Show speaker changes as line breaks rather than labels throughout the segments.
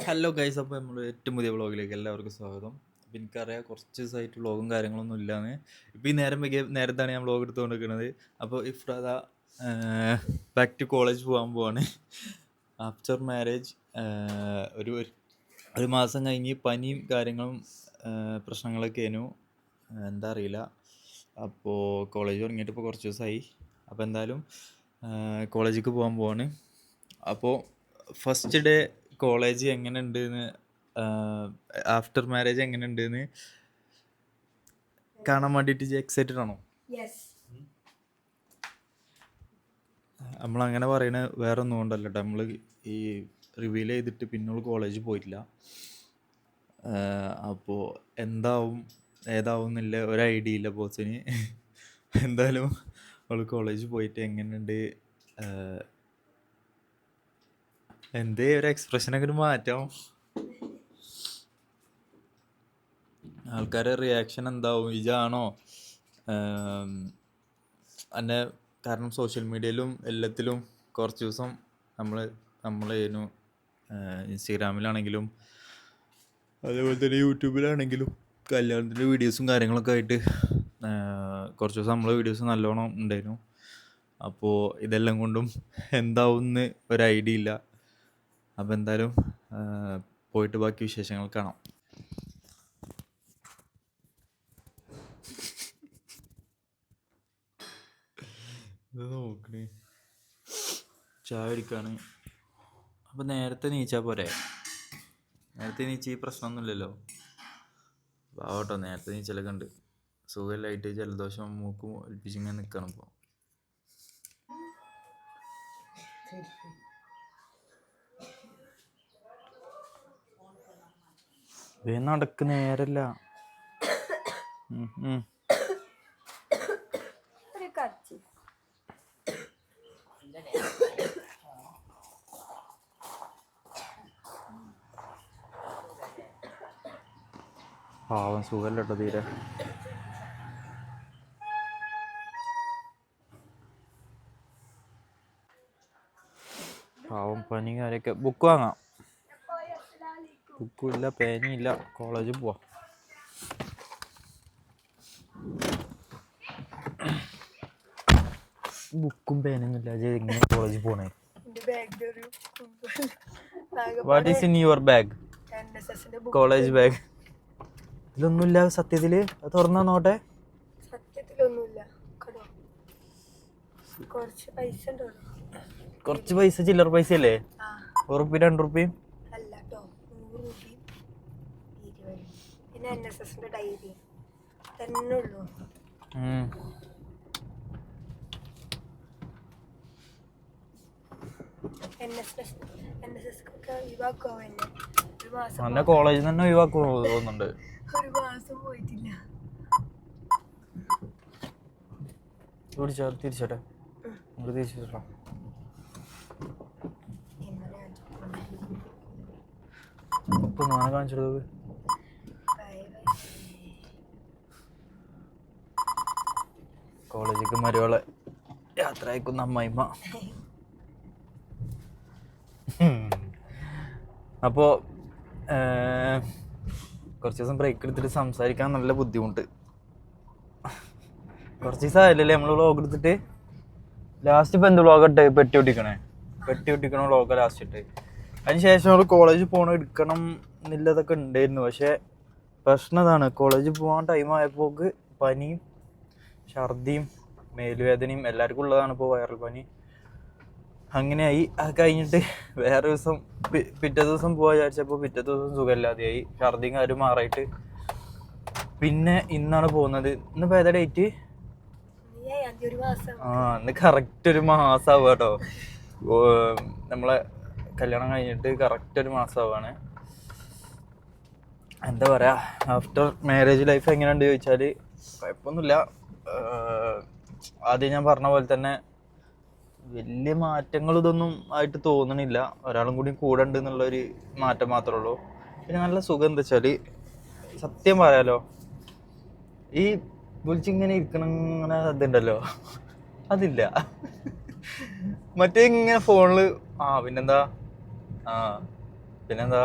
Hello guys അപ്പോൾ നമ്മൾ ഏറ്റവും പുതിയ വ്ളോഗിലേക്ക് എല്ലാവർക്കും സ്വാഗതം. അപ്പോൾ എനിക്കറിയാം കുറച്ച് ദിവസമായിട്ട് വ്ളോഗും കാര്യങ്ങളൊന്നും ഇല്ലാന്ന്. ഇപ്പോൾ ഈ നേരം വൈകിയ നേരത്താണ് ഞാൻ വ്ളോഗ് എടുത്തുകൊണ്ടിരിക്കുന്നത്. അപ്പോൾ ഇഫ്രാദ ബാക്ക് ടു കോളേജ് പോകാൻ പോവാണ്. ആഫ്റ്റർ മാരേജ് ഒരു ഒരു മാസം കഴിഞ്ഞ് പനിയും കാര്യങ്ങളും പ്രശ്നങ്ങളൊക്കെ ആയിരുന്നു. എന്താ അറിയില്ല. അപ്പോൾ കോളേജ് തുടങ്ങിയിട്ട് ഇപ്പോൾ കുറച്ച് ദിവസമായി. അപ്പോൾ എന്തായാലും കോളേജിലേക്ക് പോകാൻ പോവാണ്. അപ്പോൾ ഫസ്റ്റ് ഡേ കോളേജ് എങ്ങനെ ഉണ്ടെന്ന് ആഫ്റ്റർ മാരേജ് എങ്ങനെ ഉണ്ടെന്ന് കാണാൻ വേണ്ടിയിട്ട് എക്സൈറ്റഡ് ആണോ?
യെസ്
നമ്മളങ്ങനെ പറയണ വേറെ ഒന്നും കൊണ്ടല്ല കേട്ടോ നമ്മൾ ഈ റിവീൽ ചെയ്തിട്ട് പിന്നെ കോളേജിൽ പോയിട്ടില്ല. അപ്പോൾ എന്താവും ഏതാവും എന്നില്ല ഒരു ഐഡിയ ഇല്ല ബോസിന് എന്തായാലും അവൾ കോളേജിൽ പോയിട്ട് എങ്ങനെയുണ്ട് എന്തേ ഒരു എക്സ്പ്രഷനൊക്കെ ഒരു മാറ്റം? ആൾക്കാരുടെ റിയാക്ഷൻ എന്താവും? ഇജാണോ എന്നെ കാരണം സോഷ്യൽ മീഡിയയിലും എല്ലാത്തിലും കുറച്ച് ദിവസം നമ്മൾ നമ്മളേനു ഇൻസ്റ്റഗ്രാമിലാണെങ്കിലും അതേപോലെ തന്നെ യൂട്യൂബിലാണെങ്കിലും കല്യാണത്തിന്റെ വീഡിയോസും കാര്യങ്ങളൊക്കെ ആയിട്ട് കുറച്ച് ദിവസം നമ്മളെ വീഡിയോസ് നല്ലോണം ഉണ്ടായിരുന്നു. അപ്പോൾ ഇതെല്ലാം കൊണ്ടും എന്താവും ഒരു ഐഡിയ ഇല്ല. അപ്പോൾ എന്തായാലും പോയിട്ട് ബാക്കി വിശേഷങ്ങൾ കാണാം. ഇത് നോക്കണേ ചായ കുടിക്കാണ്. അപ്പോൾ നേരത്തെ നീച്ചാൽ പോരെ? നേരത്തെ നീച്ച ഈ പ്രശ്നമൊന്നുമില്ലല്ലോ. ആവട്ടോ നേരത്തെ നീച്ചലൊക്കെ ഉണ്ട്. സുഖമില്ലായിട്ട് ജലദോഷം മൂക്കും ഒലിപ്പിച്ചിങ്ങനെ നിൽക്കണം ഇപ്പോൾ വേ നടക്ക് നേരല്ല. പാവം സുഖല്ല കേട്ടോ തീരെ. പാവം പനി കാര്യമൊക്കെ ബുക്ക് വാങ്ങാം. ബുക്കും ഇല്ല പേനയില്ല. കോളേജിൽ പോവാം. ബുക്കും പേനൊന്നും ഇല്ല. എങ്ങനെ കോളേജിൽ പോണേ. What is in your bag college bag ഇതിലൊന്നുമില്ല സത്യത്തിൽ? തുറന്ന നോട്ടെ
സത്യത്തിലൊന്നുമില്ല. കുറച്ച് പൈസ
ചില്ലറ പൈസ അല്ലേ ഉറുപ്പി രണ്ട് ഉറുപ്പിയും
അല്ല കേട്ടോ നൂറ് രൂപയും ഇരുപത് പിന്നെ എൻ എസ് എസിന്റെ ഡയറി തന്നെ ഉള്ളൂ എന്നെ?
കോളേജിൽ തന്നെ ഒഴിവാക്കുമോ തോന്നുന്നുണ്ട്.
ഒരു മാസം പോയിട്ടില്ല.
തിരിച്ചോട്ടെ.
അഞ്ച്
ഇപ്പൊ നാളെ കാണിച്ചെടുത്തത്
ബൈ ബൈ
കോളേജിലേക്ക് മരുവളെ യാത്ര അയക്കുന്ന അമ്മായിമ്മ. അപ്പോൾ കുറച്ച് ദിവസം ബ്രേക്ക് എടുത്തിട്ട് സംസാരിക്കാൻ നല്ല ബുദ്ധിമുട്ട്. കുറച്ച് ദിവസം ആയില്ലല്ലേ നമ്മൾ വ്ളോഗ് എടുത്തിട്ട്? ലാസ്റ്റ് ഇപ്പം എന്ത് വ്ളോഗ് ഇട്ട്? പെട്ടി ഒട്ടിക്കണേ. പെട്ടി ഒട്ടിക്കണ വ്ളോഗ് ലാസ്റ്റ് ഇട്ട്. അതിന് ശേഷം നമ്മൾ കോളേജിൽ പോകണം എടുക്കണം എന്നുള്ളതൊക്കെ ഉണ്ടായിരുന്നു പക്ഷേ പ്രശ്നം ഇതാണ് കോളേജിൽ പോകാൻ ടൈം ആയപ്പോക്ക് പനിയും ഛർദിയും മേലുവേദനയും എല്ലാവർക്കും ഉള്ളതാണ് ഇപ്പോൾ വൈറൽ പനി. അങ്ങനെയായി. അത് കഴിഞ്ഞിട്ട് വേറെ ദിവസം പിറ്റേ ദിവസം പോകാൻ വിചാരിച്ചപ്പോൾ പിറ്റേ ദിവസം സുഖമില്ലാതെയായി. ഛർദിയും കാര്യം മാറിയിട്ട്. പിന്നെ ഇന്നാണ് പോകുന്നത്. ഇന്നിപ്പോൾ ഏതാ ഡേറ്റ് ആ ഇന്ന് കറക്റ്റ് ഒരു മാസമാവുക കേട്ടോ. നമ്മളെ കല്യാണം കഴിഞ്ഞിട്ട് കറക്റ്റ് ഒരു മാസമാവാണ് എന്താ പറയുക ആഫ്റ്റർ മാരേജ് ലൈഫ് എങ്ങനെയുണ്ട് ചോദിച്ചാൽ കുഴപ്പമൊന്നുമില്ല. ആദ്യം ഞാൻ പറഞ്ഞ പോലെ തന്നെ വലിയ മാറ്റങ്ങൾ ഇതൊന്നും ആയിട്ട് തോന്നണില്ല. ഒരാളും കൂടി കൂടെ ഉണ്ട് എന്നുള്ളൊരു മാറ്റം മാത്രമേ ഉള്ളൂ. പിന്നെ നല്ല സുഖം എന്താ വെച്ചാൽ സത്യം പറയാലോ ഈ വിളിച്ചിങ്ങനെ ഇരിക്കണം അങ്ങനെ അതില്ല. മറ്റേ ഇങ്ങനെ ഫോണിൽ ആ പിന്നെന്താ? ആ പിന്നെന്താ?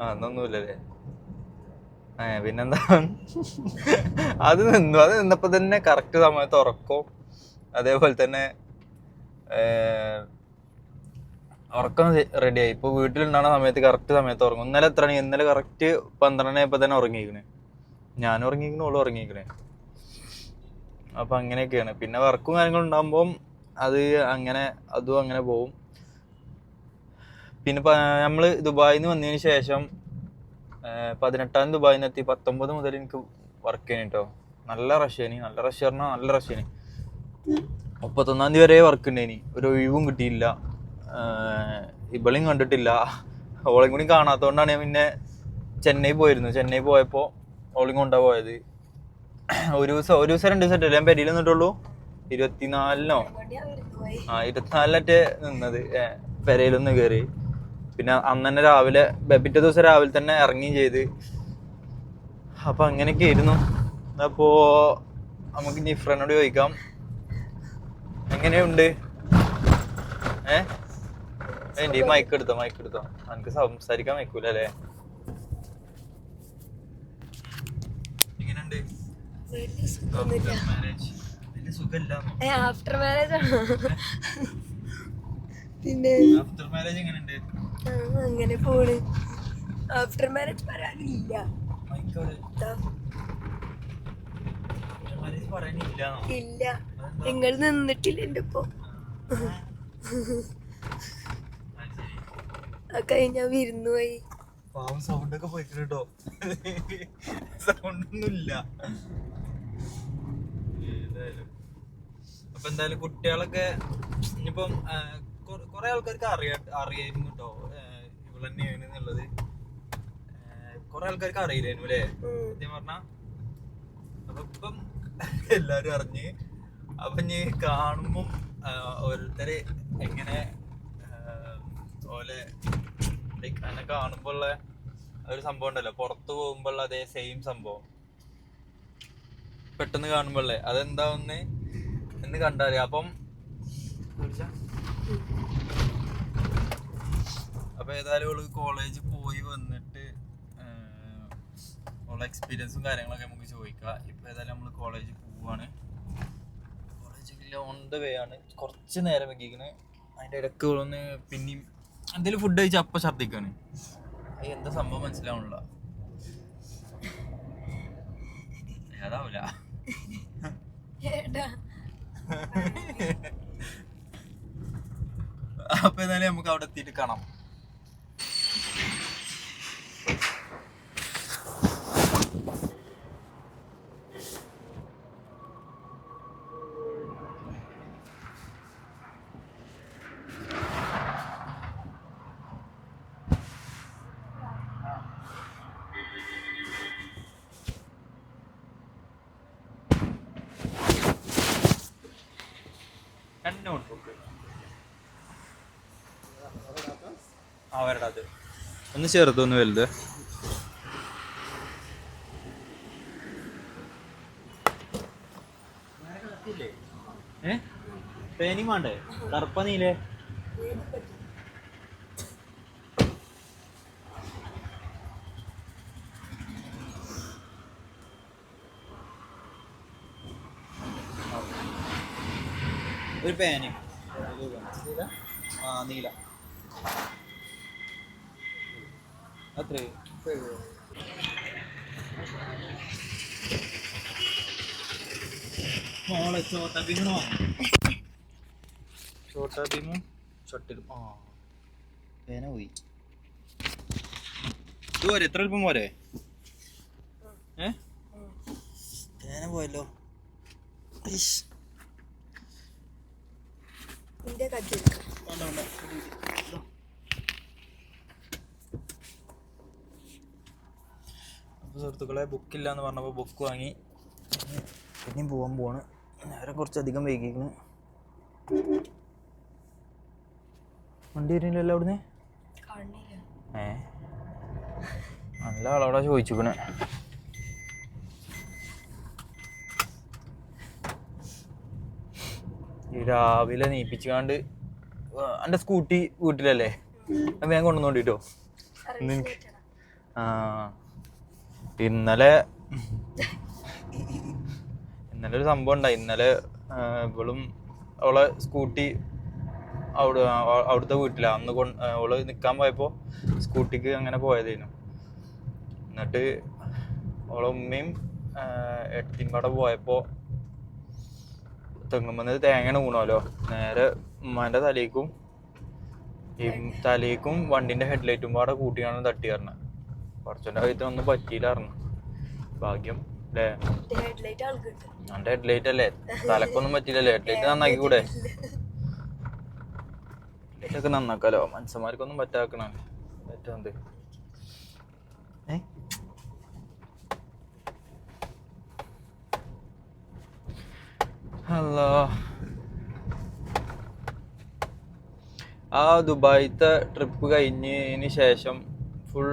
ആ എന്നൊന്നുമില്ലല്ലേ പിന്നെന്താ? അത് നിന്നു. അത് നിന്നപ്പോൾ തന്നെ കറക്റ്റ് സമയത്ത് ഉറക്കും. അതേപോലെ തന്നെ ഉറക്കം റെഡിയായി ഇപ്പൊ വീട്ടിലുണ്ടാകുന്ന സമയത്ത് കറക്റ്റ് സമയത്ത് ഉറങ്ങും. ഇന്നലെ എത്ര ഇന്നലെ കറക്റ്റ് പന്ത്രണ്ടായപ്പോ തന്നെ ഉറങ്ങിയിരിക്കണേ. ഞാൻ ഉറങ്ങിയിരിക്കണ ഓളും ഉറങ്ങിയിരിക്കണേ. അപ്പൊ അങ്ങനെയൊക്കെയാണ്. പിന്നെ വർക്കും കാര്യങ്ങളും ഉണ്ടാകുമ്പോൾ അത് അങ്ങനെ അതും അങ്ങനെ പോവും. പിന്നെ നമ്മൾ ദുബായിൽ നിന്ന് വന്നതിന് ശേഷം പതിനെട്ടാം ദുബായിൽ നിന്ന് എത്തി. പത്തൊമ്പത് മുതൽ എനിക്ക് വർക്ക് ചെയ്യണം കേട്ടോ നല്ല റഷ്യേനി നല്ല റഷ്യ പറഞ്ഞാൽ നല്ല റഷ്യേനി മുപ്പത്തൊന്നാം തീയതി വരെ വർക്ക് ഉണ്ടായിനി ഒരു ഒഴിവും കിട്ടിയില്ല. ഇവളെയും കണ്ടിട്ടില്ല. ഓളെയും കൂടി കാണാത്തതുകൊണ്ടാണ് ഞാൻ പിന്നെ ചെന്നൈ പോയിരുന്നു. ചെന്നൈ പോയപ്പോൾ ഓളെയും കൊണ്ടാ പോയത്. ഒരു ദിവസം ഒരു ദിവസം രണ്ട് ദിവസം ഞാൻ പെരിയിൽ നിന്നിട്ടുള്ളൂ? ഇരുപത്തിനാലിനോ? ആ ഇരുപത്തിനാലിലറ്റെ നിന്നത്. പെരയിലൊന്ന് കയറി പിന്നെ അന്ന് തന്നെ രാവിലെ പിറ്റേ ദിവസം രാവിലെ തന്നെ ഇറങ്ങുകയും ചെയ്ത്. അപ്പൊ അങ്ങനെയൊക്കെ ആയിരുന്നു. അപ്പോൾ നമുക്ക് ഇനി നിഫ്രനോട് ചോദിക്കാം. എങ്ങനെയുണ്ട്? ഏ? വേണ്ടി മൈക്ക് എടുത്തോ മൈക്ക് എടുത്തോ. എനിക്ക് സംസാരിക്കാൻ വയ്ക്കൂല അല്ലേ? എങ്ങനെയുണ്ട്?
ആഫ്റ്റർ മാരേജ് ആണോ. പിന്നെ
ആഫ്റ്റർ മാരേജ് എങ്ങനെയുണ്ട്?
ആ, അങ്ങനെ പോണ്. ആഫ്റ്റർ മാരേജ് പറയാനില്ല. ഇല്ല. നിങ്ങൾ നിന്നിട്ടില്ല എന്റെ ഇപ്പൊ കഴിഞ്ഞ വിരുന്നു പോയി.
പാവം സൗണ്ട് ഒക്കെ പോയി കേട്ടോ. സൗണ്ട് ഒന്നുമില്ല അപ്പൊ എന്തായാലും കുട്ടികളൊക്കെ ഇനിയിപ്പം കൊറേ ആൾക്കാർക്ക് അറിയാ അറിയായിരുന്നു കേട്ടോ. ഇവൾ തന്നെയാണ് എന്നുള്ളത്. കൊറേ ആൾക്കാർക്ക് അറിയില്ലായിരുന്നു അല്ലേ. സത്യം പറഞ്ഞ. അപ്പൊ ഇപ്പം എല്ലാരും അറിഞ്ഞ് അപ്പൊ ഇനി കാണുമ്പം ഓരോരുത്തര് എങ്ങനെ ഓലെ ലൈക്ക് അതിനെ കാണുമ്പോ ഉള്ള ഒരു സംഭവം ഉണ്ടല്ലോ. പുറത്തു പോകുമ്പോ ഉള്ള അതേ സെയിം സംഭവം. പെട്ടെന്ന് കാണുമ്പോളേ അതെന്താ ഒന്ന് എന്ന് കണ്ടറിയാം. അപ്പം അപ്പൊ ഏതായാലും ഓൾ കോളേജ് പോയി വന്നിട്ട് ഓളെ എക്സ്പീരിയൻസും കാര്യങ്ങളൊക്കെ നമുക്ക് ചോദിക്കാം. ഇപ്പൊ ഏതായാലും നമ്മൾ കോളേജ് പോവാണ്. കോളേജിൽ ഓൺ ദ വേ ആണ്. കുറച്ച് നേരം വെക്കിക്കണ് അതിന്റെ ഇടയ്ക്ക് ഒന്ന് പിന്നെയും എന്തെങ്കിലും ഫുഡ് കഴിച്ചാൽ അപ്പൊ ഛർദ്ദിക്കാണ്. അത് എന്താ സംഭവം മനസ്സിലാവണില്ല. ഏതാവൂല. അപ്പൊ ഏതായാലും നമുക്ക് അവിടെ എത്തിയിട്ട് കാണാം രണ്ട് നോട്ട്ബുക്ക് അവരുടെ അത് ഒന്ന് ചെറുതൊന്ന് വലുത്. ഏ? പേനിങ് വേണ്ടേ? കറുപ്പ നീലേ? ഒരു പേന്. ആ നീല. അത്രേ മോളെ ചോട്ട ഭീമണോ ചോട്ട ഭീമും ചട്ടിലും ആ. പേന പോയി. ഇത് പോരെ എത്ര എളുപ്പം പോരെ ഏ? പേന പോയല്ലോ. ഇഷ്.
നിന്റെ കജ്ജൽ
വേണ്ട, വേണ്ട. ഇത് ഇതാ. അപ്പോൾ സുഹൃത്തുക്കളെ ബുക്കില്ല എന്ന് പറഞ്ഞപ്പോൾ ബുക്ക് വാങ്ങി. പിന്നെയും പോകാൻ പോവാണ്. നേരം കുറച്ചധികം വൈകിക്കുന്നു വണ്ടി വരുന്നില്ലല്ലോ അവിടുന്ന്? ഏ? നല്ല ആളവിടെ ചോദിച്ചുക്കണേ. രാവിലെ നീപ്പിച്ചുകാണ്ട് എന്റെ സ്കൂട്ടി വീട്ടിലല്ലേ? ഞാൻ കൊണ്ടുവന്നോണ്ടിട്ടോ? ആ. ഇന്നലെ ഇന്നലെ ഒരു സംഭവം ഉണ്ടായി. ഇന്നലെ ഇവളും അവളെ സ്കൂട്ടി അവിടെ അവിടുത്തെ വീട്ടില. അന്ന് കൊണ്ട് അവൾ നിക്കാൻ പോയപ്പോ സ്കൂട്ടിക്ക് അങ്ങനെ പോയതേനു. എന്നിട്ട് അവളെ ഉമ്മയും എട്ടിൻപാടെ പോയപ്പോ തെങ്ങുമ്പന്ന് തേങ്ങ ഊണല്ലോ നേരെ ഉമ്മാന്റെ തലേക്കും ഈ തലേക്കും വണ്ടിന്റെ ഹെഡ്ലൈറ്റും പാടെ കൂട്ടിയാണ് തട്ടി പറഞ്ഞത്. കുറച്ചൊന്റെ കഴുത്തിന് ഒന്നും പറ്റിയില്ല പറഞ്ഞു ഭാഗ്യം അല്ലേ എന്റെ ഹെഡ്ലൈറ്റ് അല്ലേ? തലക്കൊന്നും പറ്റില്ലല്ലേ ഹെഡ്ലൈറ്റ് നന്നാക്കി കൂടെ ഹെഡ്ലൈറ്റ് ഒക്കെ നന്നാക്കാലോ? മനുഷ്യന്മാർക്കൊന്നും പറ്റാക്കണ? ഏറ്റവും എന്ത് ഹലോ. ആ ദുബായിത്തെ ട്രിപ്പ് കഴിഞ്ഞതിന് ശേഷം ഫുൾ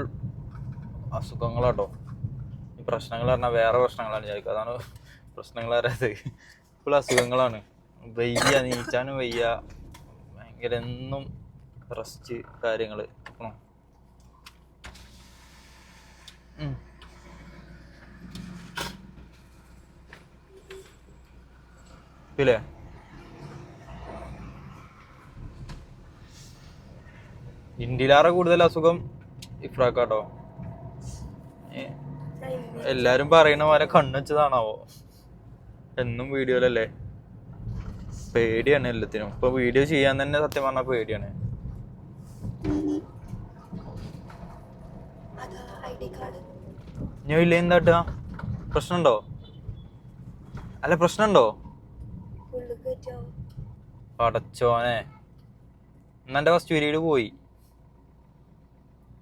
അസുഖങ്ങളാട്ടോ. ഈ പ്രശ്നങ്ങൾ പറഞ്ഞാൽ വേറെ പ്രശ്നങ്ങളാണ് വിചാരിക്കുക. അതാണ് പ്രശ്നങ്ങൾ അറിയാതെ ഫുൾ അസുഖങ്ങളാണ്. വയ്യ നീച്ചാനും വയ്യ. ഭയങ്കര എന്നും റെസ്റ്റ് കാര്യങ്ങൾ. ഇല്ലേ? ഇന്ത്യയിലാറെ കൂടുതൽ അസുഖം ഇഫ്രാക്കാട്ടോ. എല്ലാരും പറയുന്ന പോലെ കണ്ണുവച്ചതാണാവോ എന്നും വീഡിയോയിലല്ലേ പേടിയാണ് എല്ലാത്തിനും. ഇപ്പൊ വീഡിയോ ചെയ്യാൻ തന്നെ സത്യം പറഞ്ഞ പേടിയാണ്. ഞാൻ ഇല്ല എന്താട്ടാ പ്രശ്നമുണ്ടോ? അല്ല പ്രശ്നമുണ്ടോ? പടച്ചോനെ എന്നാ എന്റെ ഫസ്റ്റ് പീരീഡ് പോയി.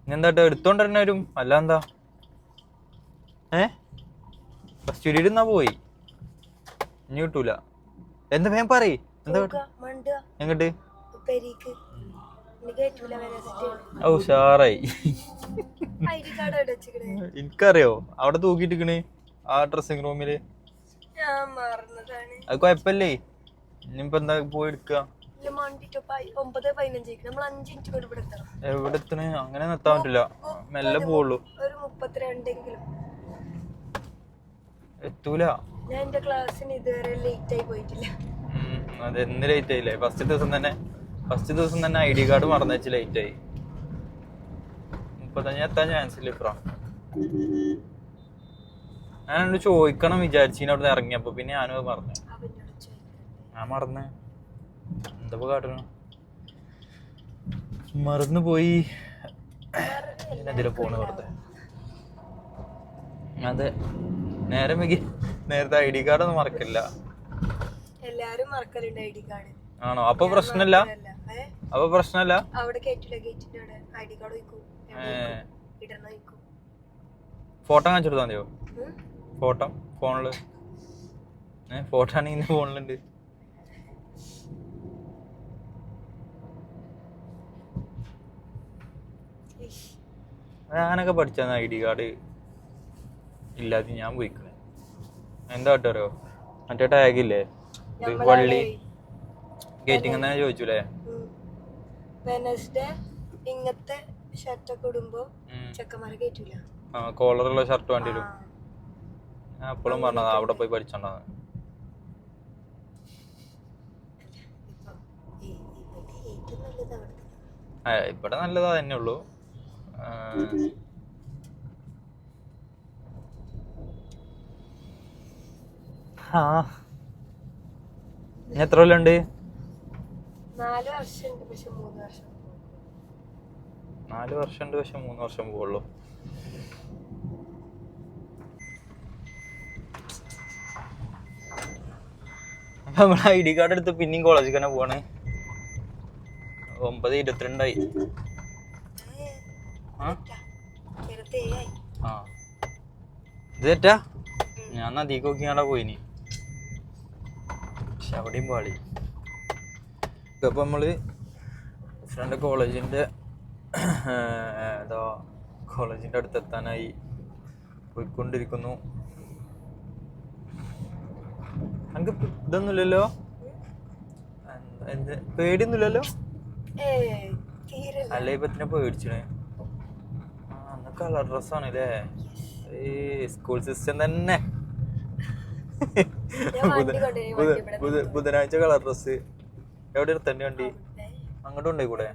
ഇനി എന്താട്ടോ എടുത്തോണ്ട് തന്നെ വരും. അല്ല എന്താ? ഏ? ഫസ്റ്റ് പോയി. ഇനി കിട്ടൂല. എന്താ വേഗം പറയ്. എന്താ എങ്ങട്ട്? ഓ
വെച്ചിക്കണേ?
എനിക്കറിയോ? അവിടെ തൂക്കിട്ടിക്കണ് ആ ഡ്രസ്സിംഗ് റൂമിൽ
ഞാൻ
അത് കൊഴപ്പല്ലേ ഇനിയിപ്പോ എന്താ പോയി എടുക്കുക
ഒമ്പത് പതിനഞ്ചേക്ക്. നമ്മൾ അഞ്ച് മിനിറ്റ് കൊണ്ട് ഇവിടെ എത്തണം.
എവിടെ എത്തണ്? അങ്ങനെ നിർത്താൻ പറ്റില്ല മെല്ലെ പോവുള്ളൂ.
ഒരു മുപ്പത്തിരണ്ടെങ്കിലും.
എത്തൂല.
ഞാൻ എന്റെ ക്ലാസ്സിന് ഇതുവരെ ലേറ്റ് ആയി പോയിട്ടില്ല
അത് എന്ന് ലേറ്റ് ആയില്ലേ ഫസ്റ്റ് ദിവസം തന്നെ ഫസ്റ്റ് ദിവസം തന്നെ ഐ ഡി കാർഡ് മറന്നു വെച്ച് ലേറ്റ് ആയി മുപ്പത്തഞ്ച് എത്താൻ ചാൻസ് ഇല്ല ഇപ്രാ ഞാൻ എന്നോട് ചോദിക്കണം വിചാരിച്ചു അവിടെ ഇറങ്ങിയപ്പോ. പിന്നെ ഞാനും മറന്നു. ഞാൻ മറന്ന്. എന്താ കാട്ടണം? മറന്നു പോയി ഇതിലെ പോണ് വെറുതെ? അതെ. നേരെ മികി നേരത്തെ ഐ ഡി കാർഡ് ഒന്നും മറക്കില്ല.
എല്ലാരും മറക്കലുണ്ട് ഐ ഡി കാർഡ്.
ആണോ? അപ്പൊ പ്രശ്നമില്ല അപ്പൊ പ്രശ്നമില്ല
അവിടെ കയറ്റില്ല ഗേറ്റിന്റെ അവിടെ. ഐ ഡി കാർഡ് വയ്ക്കും
ഏ.
ഇടണ വയ്ക്കും
ഫോട്ടോ കാണിച്ചു കൊടുത്താ മതിയോ? ഫോട്ടോ? ഫോണിൽ? ഫോട്ടോ ആണെങ്കിൽ ഫോണിലുണ്ട്. ഞാനൊക്കെ പഠിച്ചാൽ ഐ ഡി കാർഡ് ഇല്ലാതെ ഞാൻ പോയിക്കണേ. എന്താ കേട്ടോ മറ്റേ ടാഗ് ഇല്ലേ? ഇത് വള്ളി ഗേറ്റിംഗ് എന്നാ ചോദിച്ചൂലേ?
വെനസ്ഡേ ഇങ്ങനത്തെ ഷർട്ടൊക്കെ ഇടുമ്പോ. ചെക്കന്മാരെ കയറ്റൂല
ആ കോളറുള്ള ഷർട്ട് വേണ്ടി വരും. അപ്പോഴും പറഞ്ഞതാ അവിടെ പോയി പഠിച്ചോണ്ടാന്ന്
ഇവിടെ നല്ലത് അവിടെ തന്നെ.
ആ, ഇവിടെ നല്ലതാ തന്നെ ഉള്ളൂ. ആ, ഇനി എത്ര കൊല്ലുണ്ട്?
നാല് വർഷം ഉണ്ട് പക്ഷെ മൂന്ന് വർഷം.
നാല് വർഷം ഉണ്ട് പക്ഷെ മൂന്ന് വർഷം പോകുള്ളൂ അപ്പൊ നമ്മൾ ഐ ഡി കാർഡ് എടുത്ത് പിന്നെയും കോളേജിൽ തന്നെ പോവാണ്. ഒമ്പത് ഇരുപത്തിരണ്ടായി. ആ? ഇത് തെറ്റാ ഞാൻ നദിക്ക് നോക്കിയാണ്ടാ പോയിനി. പക്ഷെ അവിടെയും പാളി. ഇതപ്പം നമ്മൾ ഫ്രണ്ട് കോളേജിന്റെ ഏതോ കോളേജിന്റെ അടുത്ത് എത്താനായി പോയിക്കൊണ്ടിരിക്കുന്നു നമുക്ക് ഇതൊന്നുമില്ലല്ലോ? എന്താ- പേടിയൊന്നുമില്ലല്ലോ? അല്ല ഇപ്പൊ എത്തിനെ പേടിച്ചണേ കളർ ഡ്രസ്സാണ് അല്ലേ ഈ സ്കൂൾ സിസ്റ്റം തന്നെ. ബുധനാഴ്ച കളർ ഡ്രസ്സ്. എവിടെ എടുത്തണ്ടി വണ്ടി അങ്ങോട്ടും കൊണ്ടേ കൂടെ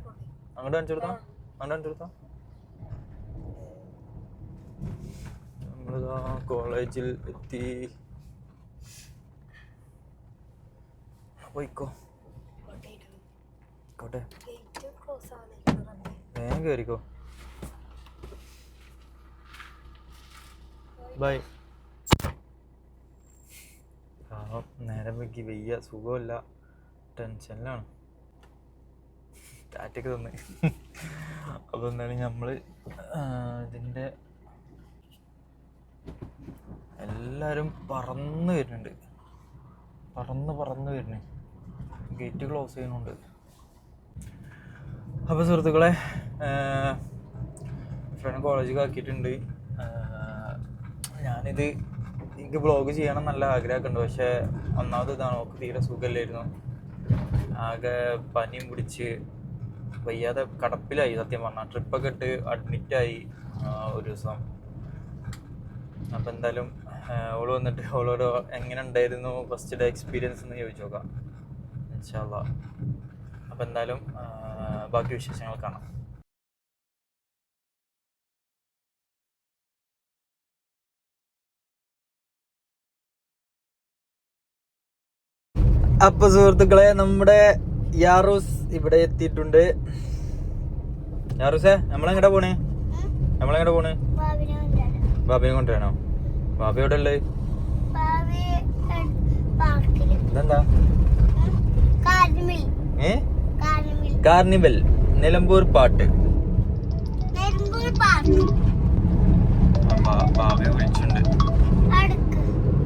അങ്ങോട്ട് കാണിച്ചു കൊടുത്താ? അങ്ങോട്ട് കാണിച്ചു കൊടുത്താ? നമ്മളിതാ കോളേജിൽ എത്തി. പോയിക്കോ.
കൊണ്ടുപോയിട്ട്
കോട്ടെ
ഗേറ്റ് ക്ലോസ് ആവുന്നില്ല
വേഗം കയറിക്കോ ബൈ പാവം നേരം വെക്കി വയ്യ സുഖമില്ല. ടെൻഷനിലാണ്. ടാറ്റൊക്കെ തന്ന്. അപ്പോൾ എന്താണ് നമ്മൾ ഇതിന്റെ എല്ലാവരും പറന്ന് വരുന്നുണ്ട്. പറന്ന് പറന്ന് വരുന്നു ഗേറ്റ് ക്ലോസ് ചെയ്യുന്നുണ്ട്. അപ്പോൾ സുഹൃത്തുക്കളെ ഫ്രണ്ട് കോളേജിൽ ആക്കിയിട്ടുണ്ട്. ഞാനിത് എനിക്ക് ബ്ലോഗ് ചെയ്യണം നല്ല ആഗ്രഹമൊക്കെ പക്ഷേ ഒന്നാമത് ഇതാണ് നമുക്ക് തീരെ സുഖമില്ലായിരുന്നു. ആകെ പനിയും പിടിച്ച് വയ്യാതെ കടപ്പിലായി സത്യം പറഞ്ഞാൽ ട്രിപ്പൊക്കെ ഇട്ട് അഡ്മിറ്റായി ഒരു ദിവസം. അപ്പം എന്തായാലും ഓൾ വന്നിട്ട് ഓളോട് എങ്ങനെ ഉണ്ടായിരുന്നു ഫസ്റ്റ് ഡേ എക്സ്പീരിയൻസ് എന്ന് ചോദിച്ചു നോക്കാം. അപ്പം എന്തായാലും ബാക്കി വിശേഷങ്ങൾ കാണാം. അപ്പൊ സുഹൃത്തുക്കളെ നമ്മുടെ യാറൂസ് ഇവിടെ എത്തിയിട്ടുണ്ട്. യാറൂസേ നമ്മളെങ്ങടെ പോണേ? നമ്മളെങ്ങടെ പോണേ? ബാബിനെ കൊണ്ടുവരണോ? ബാബി എവിടെ ഉള്ളത് ഇതെന്താ? കാർണിവൽ. നിലമ്പൂർ പാട്ട്. ബാബി വിളിച്ചിട്ടുണ്ട്.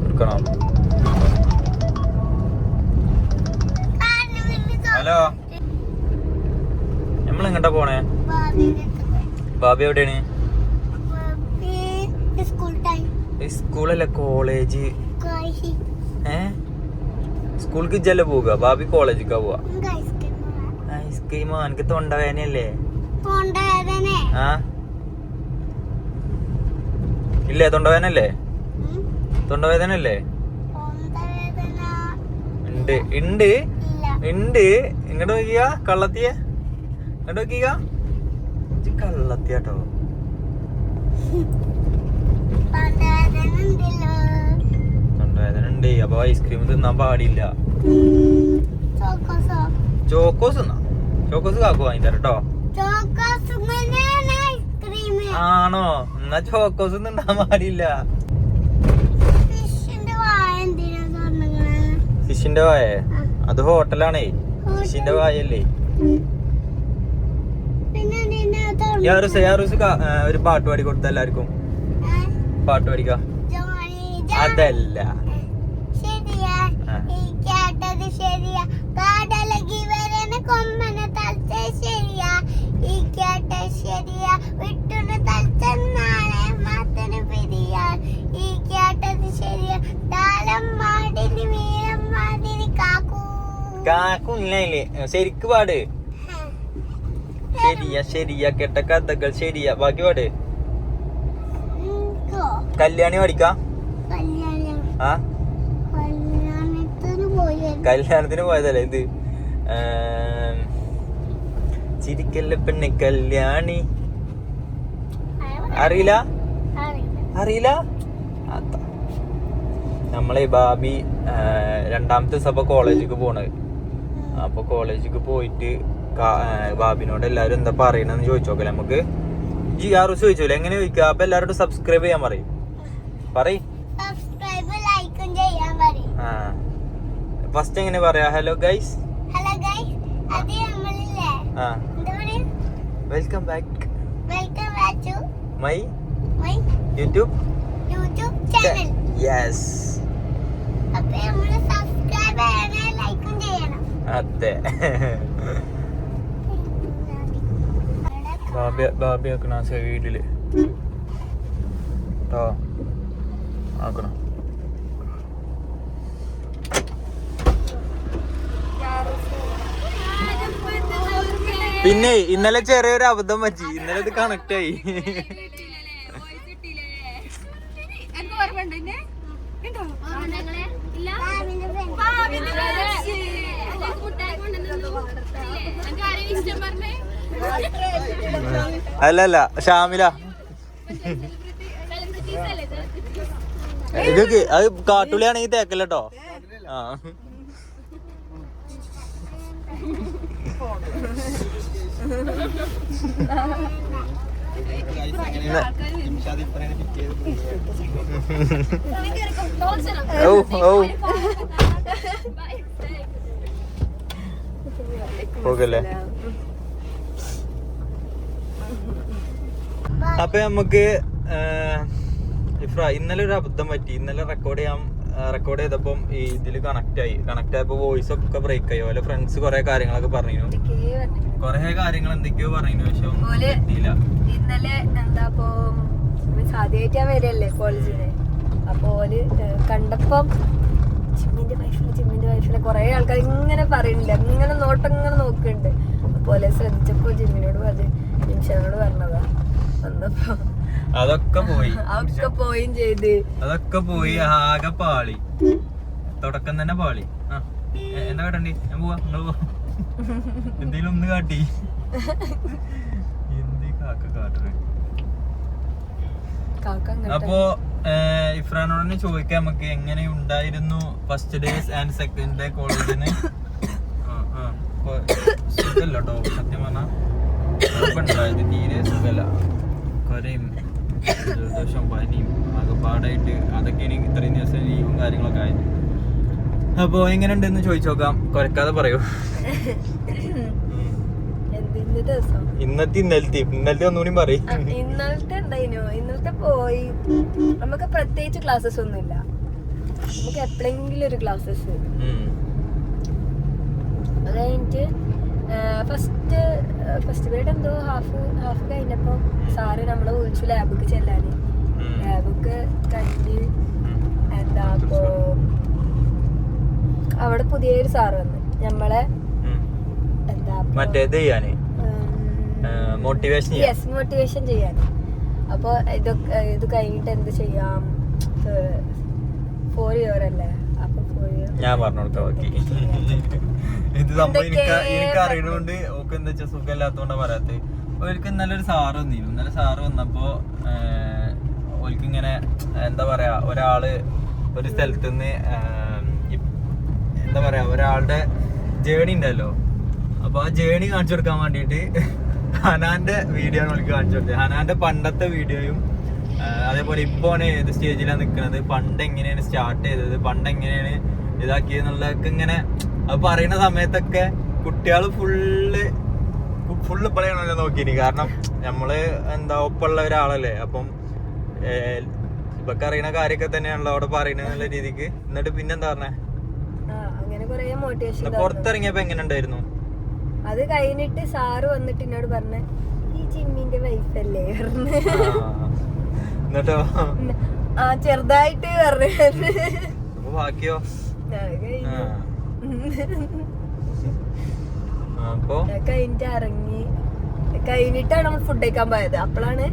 എടുക്കണോ? ഹലോ. നമ്മൾ എങ്ങോട്ടാ പോണേ? ബാബി എവിടെയാണ്? സ്കൂളല്ല കോളേജ്? ഏ? സ്കൂൾക്ക് ഇജ്ജല്ലേ പോവുക ബാബി കോളേജിക്കാ പോവാ. ഐസ്ക്രീമോ? എനിക്ക് തൊണ്ടവേനയല്ലേ
തൊണ്ടവേദനെ.
ആ? ഇല്ലേ? തൊണ്ടവേനല്ലേ തൊണ്ടവേദന അല്ലേ
തൊണ്ടവേദന.
ഉണ്ട്. ഉണ്ട്? ഉണ്ട് ഇങ്ങോട്ട് നോക്കിയ കള്ളത്തിയ. ഇങ്ങോട്ട് നോക്കിയ കള്ളത്തിയാട്ടോ.
തൊണ്ടവേദന
ഉണ്ട് അപ്പൊ ഐസ്ക്രീം തിന്നാൻ പാടില്ല.
ചോക്കോസ്?
തിന്നാ. ചോക്കോസ് കാക്കു വാങ്ങി തരാം കേട്ടോ
ചോക്കോസ് ഇങ്ങനെയാണ് ഐസ്ക്രീം.
ആണോ? എന്നാ ചോക്കോസ് തിന്നാൻ പാടില്ല.
ഫിഷിന്റെ വായ
അത് ഹോട്ടലാണേ. ഫിഷിന്റെ വായല്ലേ യാറുസ് യാറുസ് ഒരു പാട്ട് പാടി കൊടുത്ത എല്ലാവർക്കും. പാട്ട് പാടിക്ക? അതല്ല.
ശരിയാ. ഈ ശരിയാ. വിട്ടുന്ന
കാക്കുന്നില്ലേ ശരിക്ക് പാട്. ശരിയാ ശരിയാ. കേട്ട കഥകൾ ശരിയാ. ബാക്കി പാട്. കല്യാണി
കല്യാണം.
ആ?
കല്യാണത്തിന് പോയി.
പോയതല്ലേ ഇത്? ചിരിക്കല്ല പെണ്ണ് കല്യാണി? അറിയില്ല? അറിയില്ല. നമ്മളെ ബാബി രണ്ടാമത്തെ സഭ കോളേജിലേക്ക് പോണത്. അപ്പൊ കോളേജിക്ക് പോയിട്ട് ബാബിനോട് എല്ലാവരും എന്താ പറയണെന്ന് ചോദിച്ചു നോക്കല്ലേ നമുക്ക്? ജി ആർ ഒ ചോദിച്ചോല്ലേ എങ്ങനെ ചോദിക്കുക അപ്പൊ എല്ലാവരോടും സബ്സ്ക്രൈബ് ചെയ്യാൻ പറയും. പറയ്. ഫസ്റ്റ് എങ്ങനെ പറയാ? ഹലോ ഗൈസ്
ഹലോ ഗൈസ് അത് നമ്മളില്ലേ?
ആ. Welcome back
welcome back to
my
my
YouTube
YouTube channel
yes
അപ്പോൾ നമ്മൾ സബ്സ്ക്രൈബ് ചെയ്യണം ലൈക്കും ചെയ്യണം
അതെ ബാബി ബാബി ആക്കണ സൈഡിൽ. കേട്ടോ ആക്കണം. പിന്നെ ഇന്നലെ ചെറിയൊരു അബദ്ധം പറ്റി. ഇന്നലെ ഇത് കണക്ട് അല്ല അല്ല ഷാമില ഇത് അത് കാട്ടുള്ളിയാണെങ്കിൽ തേക്കല്ലോ ആ. ഓ ഓ പോകല്ലേ? അപ്പൊ നമുക്ക് ഇന്നലെ ഒരു അബദ്ധം പറ്റി. ഇന്നലെ റെക്കോർഡ് ചെയ്യാം റെക്കോർഡ് ചെയ്തപ്പം ഈ ഇതിൽ കണക്ട് ആയി. കണക്ട് ആയപ്പോ വോയിസ് ഒക്കെ ബ്രേക്ക് ആയി. ഓലെ ഫ്രണ്ട്സ് കൊറേ കാര്യങ്ങളൊക്കെ പറഞ്ഞു കൊറേ കാര്യങ്ങൾ എന്തൊക്കെയോ പറഞ്ഞു പക്ഷെ ഒന്നും
ഇന്നലെ എന്താ ഇപ്പൊ സാധ്യമായിട്ട് വരല്ലേ കോളേജിൽ അപ്പൊ ഓൽ കണ്ടപ്പം ജിമ്മിന്റെ വൈഫിൽ ജിമ്മിന്റെ വൈഫിലെ കൊറേ ആൾക്കാർ ഇങ്ങനെ പറയുന്നുണ്ട് ഇങ്ങനെ നോട്ടം ഇങ്ങനെ നോക്കുന്നുണ്ട് അപ്പോലെ ശ്രദ്ധിച്ചപ്പോ ജിമ്മിനോട് പറഞ്ഞു ജിംഷനോട് പറഞ്ഞതാ. വന്നപ്പോ
അതൊക്കെ പോയി.
അതൊക്കെ പോയും ചെയ്ത്.
അതൊക്കെ പോയി ആകെ പാളി. തുടക്കം തന്നെ പാളി. എന്താ കാട്ടണ്ടി? ഞാൻ പോവാ നിങ്ങൾ പോവാ. എന്തേലും ഒന്ന് കാട്ടി. എന്തേ കാക്ക
കാക്ക
അപ്പോ ഇഫ്രാനോട് തന്നെ ചോദിക്കാം നമുക്ക് എങ്ങനെ ഉണ്ടായിരുന്നു first days and second day കോളേജിന്. സുഖല്ലോ സത്യം പറഞ്ഞാൽ തീരെ സുഖല്ല. കൊരയും ജലദോഷം പനിയും ആകെപ്പാടായിട്ട് അതൊക്കെ എനിക്ക് ഇത്രയും ദിവസം ലീവും കാര്യങ്ങളൊക്കെ ആയത് അപ്പോ എങ്ങനെ ഉണ്ടെന്ന് ചോദിച്ചു നോക്കാം. കൊരക്കാതെ പറയൂ. ഇന്നത്തെ ഇന്നലത്തെ ഇന്നലത്തെ ഒന്നുകൂടി പറയും.
ഇന്നലത്തെ ഉണ്ടായിനു ഇന്നലത്തെ പോയി. നമുക്ക് പ്രത്യേകിച്ച് ക്ലാസ്സസ് ഒന്നുമില്ല. നമുക്ക് എപ്പോഴെങ്കിലും ഒരു ക്ലാസ്സസ് അത് കഴിഞ്ഞിട്ട് ഫസ്റ്റ് ഫസ്റ്റ് പീരീഡ് എന്തോ ഹാഫ് ഹാഫ് കഴിഞ്ഞപ്പോ സാറ് നമ്മളെ വിളിച്ചു ലാബിക്ക് ചെല്ലാന്. ലാബിക്ക് കഴിഞ്ഞ് എന്താ അപ്പോ അവിടെ പുതിയൊരു സാറ് വന്ന്. നമ്മളെ എന്താ
മറ്റേത് ചെയ്യാന്? മോട്ടിവേഷൻ
യെസ് മോട്ടിവേഷൻ ചെയ്യാൻ? അപ്പോൾ ഇതൊക്കെ ഇത് കഴിഞ്ഞിട്ട് എന്ത് ചെയ്യാം? ഫോർ ഇയർ അല്ലേ? അപ്പൊ
ഞാൻ പറഞ്ഞു കൊടുത്ത ബാക്കി ഇത് സംഭവം എനിക്ക് എനിക്ക് അറിയണോണ്ട് ഓക്ക് എന്താ വെച്ചാൽ സുഖമില്ലാത്തോണ്ടാ പറയാത്തത് ഓർക്ക് നല്ലൊരു സാറ് വന്നിരുന്നു. നല്ല സാറ് വന്നപ്പോ ഓൽക്ക് ഇങ്ങനെ എന്താ പറയാ ഒരാൾ ഒരു സ്ഥലത്ത് നിന്ന് എന്താ പറയാ ഒരാളുടെ ജേണി ഉണ്ടല്ലോ. അപ്പൊ ആ ജേണി കാണിച്ചു കൊടുക്കാൻ വേണ്ടിയിട്ട് ഹനാന്റെ വീഡിയോ ആണ് ഓൾക്ക് കാണിച്ചു കൊടുത്തത്. ഹനാന്റെ പണ്ടത്തെ വീഡിയോയും അതേപോലെ ഇപ്പോ ആണ് ഏത് സ്റ്റേജിലാണ് നിൽക്കുന്നത് പണ്ട് എങ്ങനെയാണ് സ്റ്റാർട്ട് ചെയ്തത്? പണ്ട് എങ്ങനെയാണ് ഇതാക്കിയെന്നുള്ളതൊക്കെ ഇങ്ങനെ അത് പറയുന്ന സമയത്തൊക്കെ കുട്ടികൾ ഫുള്ള് ഫുള്ള് ഇപ്പോഴാണല്ലോ നോക്കിയിനി. കാരണം നമ്മൾ എന്താ ഒപ്പമുള്ള ഒരാളല്ലേ. അപ്പം ഇപ്പൊക്കെ അറിയണ കാര്യമൊക്കെ തന്നെയാണല്ലോ അവിടെ പറയുന്ന രീതിക്ക്. എന്നിട്ട് പിന്നെന്താ പറഞ്ഞേ? പുറത്തിറങ്ങിയപ്പോ എങ്ങനെ ഉണ്ടായിരുന്നു?
അത് കഴിഞ്ഞിട്ട് സാറ് വന്നിട്ട് എന്നോട് പറഞ്ഞേ ഈ ജിമ്മിന്റെ വൈഫല്ലേ.
എന്നിട്ടോ?
ആ ചെറുതായിട്ട് പറഞ്ഞു.
ബാക്കിയോ. അപ്പൊ?
കഴിഞ്ഞിട്ട് ഇറങ്ങി. കഴിഞ്ഞിട്ടാണ് നമ്മൾ ഫുഡ് കഴിക്കാൻ പോയത്. അപ്പോഴാണ്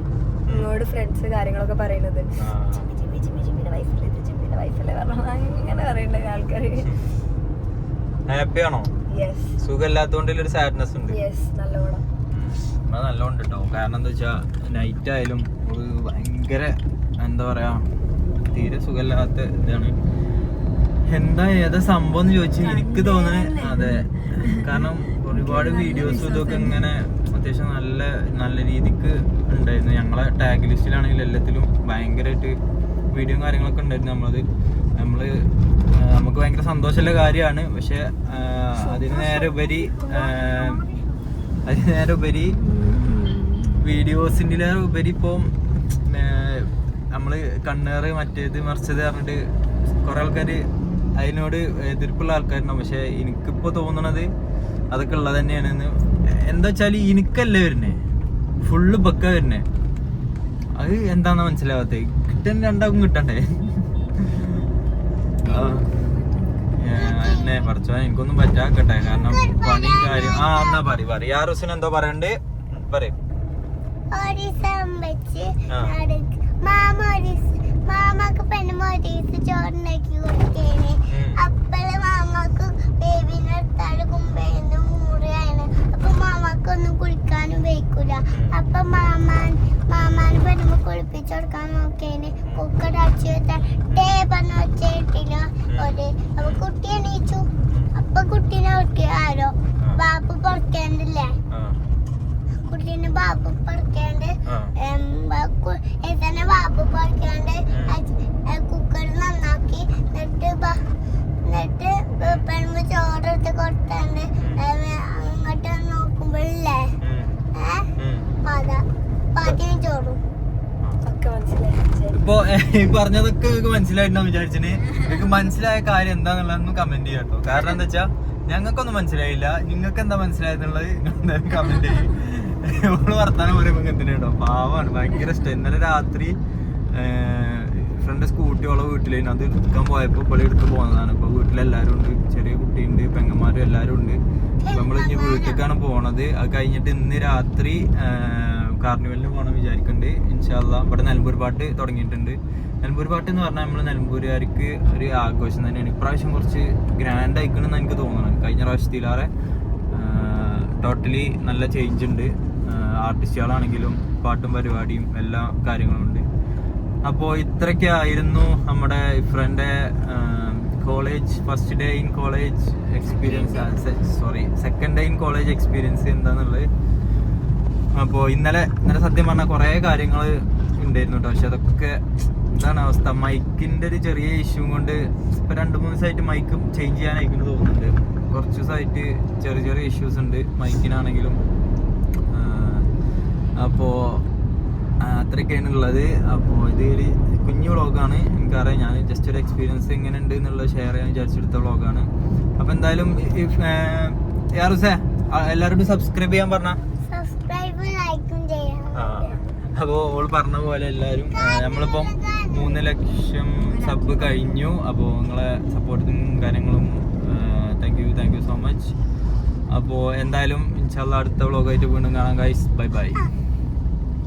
നിങ്ങളോട് ഫ്രണ്ട്സ് കാര്യങ്ങളൊക്കെ പറയുന്നത്
ഹാപ്പി ആണോ? സുഖമില്ലാത്തോണ്ടിൽ ഒരു സാഡ്നെസ് ഉണ്ട്.
നല്ലോണം.
കേട്ടോ കാരണം എന്താ വെച്ചാ നൈറ്റ് ആയാലും ഭയങ്കര എന്താ പറയാ തീരെ സുഖമില്ലാത്ത ഇതാണ്. എന്താ ഏതാ സംഭവം എന്ന് ചോദിച്ചു എനിക്ക് തോന്നുന്നത് അതെ. കാരണം ഒരുപാട് വീഡിയോസ് ഇതൊക്കെ ഇങ്ങനെ അത്യാവശ്യം നല്ല നല്ല രീതിക്ക് ഉണ്ടായിരുന്നു. ഞങ്ങളെ ടാഗ് ലിസ്റ്റിലാണെങ്കിൽ എല്ലാത്തിലും ഭയങ്കരമായിട്ട് വീഡിയോയും കാര്യങ്ങളൊക്കെ ഉണ്ടായിരുന്നു നമ്മളത്. നമ്മൾ നമുക്ക് ഭയങ്കര സന്തോഷമുള്ള കാര്യമാണ്. പക്ഷെ അതിന് നേരെ ഉപരി അതിന് നേരെ ഉപരി വീഡിയോസിന്റെ ഉപരി ഇപ്പം നമ്മൾ കണ്ണേറ് മറ്റേത് മറിച്ചത് പറഞ്ഞിട്ട് കുറെ ആൾക്കാർ അതിനോട് എതിർപ്പുള്ള ആൾക്കാരുണ്ടാവും. പക്ഷെ എനിക്കിപ്പോ തോന്നണത് അതൊക്കെ ഉള്ളത് തന്നെയാണ് എന്താ വെച്ചാൽ എനിക്കല്ലേ വരുന്നേ? ഫുള്ള് ബക്ക വരുന്നേ. അത് എന്താണെന്ന് മനസ്സിലാവാത്തത് കിട്ടാൻ രണ്ടാക്കും കിട്ടണ്ടേ? എന്നെ പഠിച്ചോ എനിക്കൊന്നും പറ്റാക്കട്ടെ. കാരണം പണിയും കാര്യം. ആ എന്നാ പറ പറ യാറുസിന് എന്തോ പറയണ്ട്? പറയും.
മാമാക്ക് പെണ്ണുമോ
ടീച്ചർ
ചോറുണ്ടാക്കി കൊടുക്കേനെ. അപ്പഴ് മാമാക്ക് ബേബിന്റെ അടുത്താണ് കുമ്പേന്ന് മൂടുകയാണ് അപ്പൊ മാമാക്ക് ഒന്നും കുളിക്കാനും വയ്ക്കൂല അപ്പൊ മാമാൻ മാമാന് പെണ്ണുമ്പോ കുളിപ്പിച്ചു കൊടുക്കാൻ നോക്കേനെ. കുക്കട അടിച്ചു വെച്ചാൽ ടേ പറഞ്ഞ ഒച്ച കിട്ടില്ല. ഒരു അപ്പൊ കുട്ടി എണീച്ചു. അപ്പൊ കുട്ടീനെ ഒട്ടി ആരോ ബാപ്പ് പുറത്തേണ്ടില്ലേ കുട്ടീനെ ബാപ്പ പുറക്കേണ്ട തന്നെ ബാപ്പ പുറക്കേണ്ട കുക്കർ നന്നാക്കി എന്നിട്ട് എന്നിട്ട് പെണ്ണു ചോറെടുത്ത് കൊടുത്താണ്ട് അങ്ങോട്ട് നോക്കുമ്പോഴില്ലേ പത പതിയും ചോറും.
ഇപ്പൊ ഈ പറഞ്ഞതൊക്കെ മനസ്സിലായിട്ടുണ്ടാവും വിചാരിച്ചിന്. എനിക്ക് മനസ്സിലായ കാര്യം എന്താന്നുള്ളതൊന്നും കമന്റ് ചെയ്യാട്ടോ. കാരണം എന്താ വെച്ചാ ഞങ്ങൾക്കൊന്നും മനസ്സിലായില്ല. നിങ്ങൾക്ക് എന്താ മനസ്സിലായെന്നുള്ളത് എന്തായാലും കമന്റ് ചെയ്യും. വർത്താനം പറയുമ്പോൾ എന്തിനാ കേട്ടോ പാവാണ് ഭയങ്കര ഇഷ്ടം. ഇന്നലെ രാത്രി ഫ്രണ്ട് സ്കൂട്ടി വീട്ടിലേനു. അത് എടുക്കാൻ പോയപ്പോൾ ഇപ്പോൾ എടുത്ത് പോകുന്നതാണ് ഇപ്പോൾ വീട്ടിലെല്ലാവരും ഉണ്ട്. ചെറിയ കുട്ടിയുണ്ട് പെങ്ങന്മാരും എല്ലാവരും ഉണ്ട്. നമ്മൾ ഇനി വീട്ടിലേക്കാണ് പോണത്. അത് കഴിഞ്ഞിട്ട് ഇന്ന് രാത്രി കാർണിവലിന് വിചാരിക്കുന്നുണ്ട് ഇൻഷാല്ല ഇവിടെ നിലമ്പൂർ പാട്ട് തുടങ്ങിയിട്ടുണ്ട്. നിലമ്പൂർ പാട്ട് എന്ന് പറഞ്ഞാൽ നമ്മൾ നിലമ്പൂരുകാർക്ക് ഒരു ആഘോഷം തന്നെയാണ്. ഇപ്രാവശ്യം കുറച്ച് ഗ്രാൻഡ് ആയിക്കണമെന്ന് എനിക്ക് തോന്നുന്നു കഴിഞ്ഞ പ്രാവശ്യത്തിലാറെ ടോട്ടലി നല്ല ചേഞ്ച് ഉണ്ട്. ആർട്ടിസ്റ്റുകളാണെങ്കിലും പാട്ടും പരിപാടിയും എല്ലാ കാര്യങ്ങളും ഉണ്ട്. അപ്പോൾ ഇത്രയ്ക്കായിരുന്നു നമ്മുടെ ഇഫ്രന്റെ college first day in college experience sorry second day in college experience എന്താന്നുള്ളത്. അപ്പോൾ ഇന്നലെ ഇന്നലെ സത്യം പറഞ്ഞാൽ കുറേ കാര്യങ്ങൾ ഉണ്ടായിരുന്നു കേട്ടോ പക്ഷെ അതൊക്കെ എന്താണ് അവസ്ഥ. മൈക്കിന്റെ ഒരു ചെറിയ ഇഷ്യൂ കൊണ്ട് ഇപ്പോൾ രണ്ട് മൂന്ന് ദിവസമായിട്ട് മൈക്ക് ചേഞ്ച് ചെയ്യാനായിക്കുന്നു തോന്നുന്നുണ്ട്. കുറച്ച് ദിവസമായിട്ട് ചെറിയ ചെറിയ ഇഷ്യൂസ് ഉണ്ട് മൈക്കിനാണെങ്കിലും. അപ്പോൾ അത്രയൊക്കെയാണ് ഉള്ളത് അപ്പോൾ ഇത് ഒരു കുഞ്ഞു വ്ളോഗാണ്. എനിക്കറിയാം. ഞാൻ ജസ്റ്റ് ഒരു എക്സ്പീരിയൻസ് എങ്ങനെ ഉണ്ട് എന്നുള്ളത് ഷെയർ ചെയ്യാൻ വിചാരിച്ചെടുത്ത വ്ളോഗാണ്. അപ്പോൾ എന്തായാലും എല്ലാവരോടും സബ്സ്ക്രൈബ് ചെയ്യാൻ പറഞ്ഞാൽ അപ്പോൾ ഓൾ പറഞ്ഞ പോലെ എല്ലാവരും നമ്മളിപ്പം മൂന്ന് ലക്ഷം സബ് കഴിഞ്ഞു. അപ്പോൾ നിങ്ങളെ സപ്പോർട്ടും കാര്യങ്ങളും thank you thank you so much അപ്പോൾ എന്തായാലും ഇൻഷാല്ല അടുത്ത വ്ളോഗായിട്ട് വീണ്ടും കാണാം ഗൈസ് ബൈ ബൈ